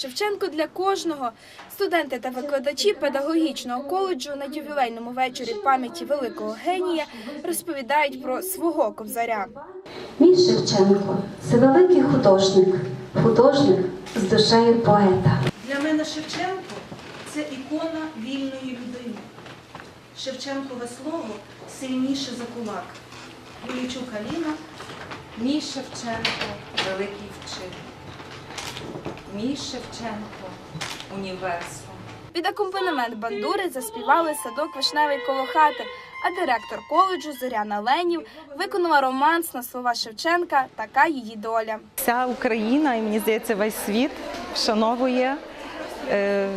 Шевченко для кожного. Студенти та викладачі педагогічного коледжу на ювілейному вечорі пам'яті великого генія розповідають про свого кобзаря. Мій Шевченко це великий художник, художник з душею поета. Для мене Шевченко це ікона вільної людини. Шевченкове слово сильніше за кулак. Юлічук Аліна Мій Шевченко великий вчитель. Мій Шевченко універсум. Під акомпанемент бандури заспівали садок вишневий коло хати, а директор коледжу Зоряна Ленів виконала романс на слова Шевченка Така її доля. Вся Україна, і мені здається, весь світ вшановує е,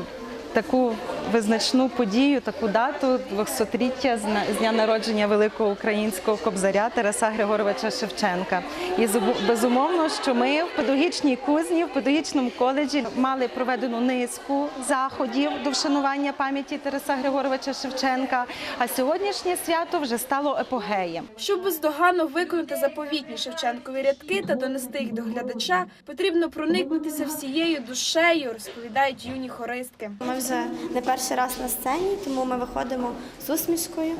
таку визначну подію, таку дату 200-річчя з дня народження великого українського кобзаря Тараса Григоровича Шевченка. І безумовно, що ми в педагогічній кузні, в педагогічному коледжі мали проведену низку заходів до вшанування пам'яті Тараса Григоровича Шевченка. А сьогоднішнє свято вже стало епогеєм. Щоб бездоганно виконати заповітні Шевченкові рядки та донести їх до глядача, потрібно проникнутися всією душею, розповідають юні хористки. Вже не перший раз на сцені, тому ми виходимо з усмішкою,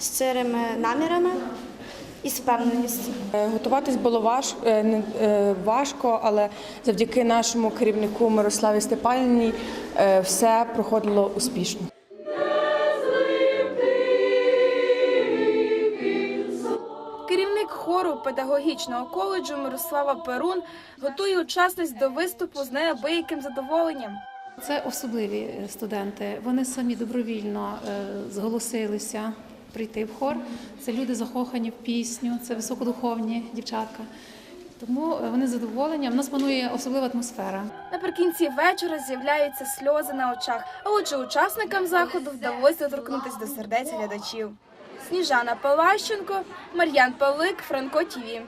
з щирими намірами і з впевненістю. Е, Готуватись було важ, е, не- е, важко, але завдяки нашому керівнику Мирославі Степанівні е, все проходило успішно. Керівник хору педагогічного коледжу Мирослава Перун готує учасниць до виступу з неабияким задоволенням. Це особливі е, студенти. Вони самі добровільно е, зголосилися прийти в хор. Це люди закохані в пісню, це високодуховні дівчатка. Тому е, вони задоволені. В нас панує особлива атмосфера. Наприкінці вечора з'являються сльози на очах. А отже, учасникам заходу вдалося доторкнутися до сердець глядачів. Сніжана Палащенко, Мар'ян Павлик, Франко Тіві.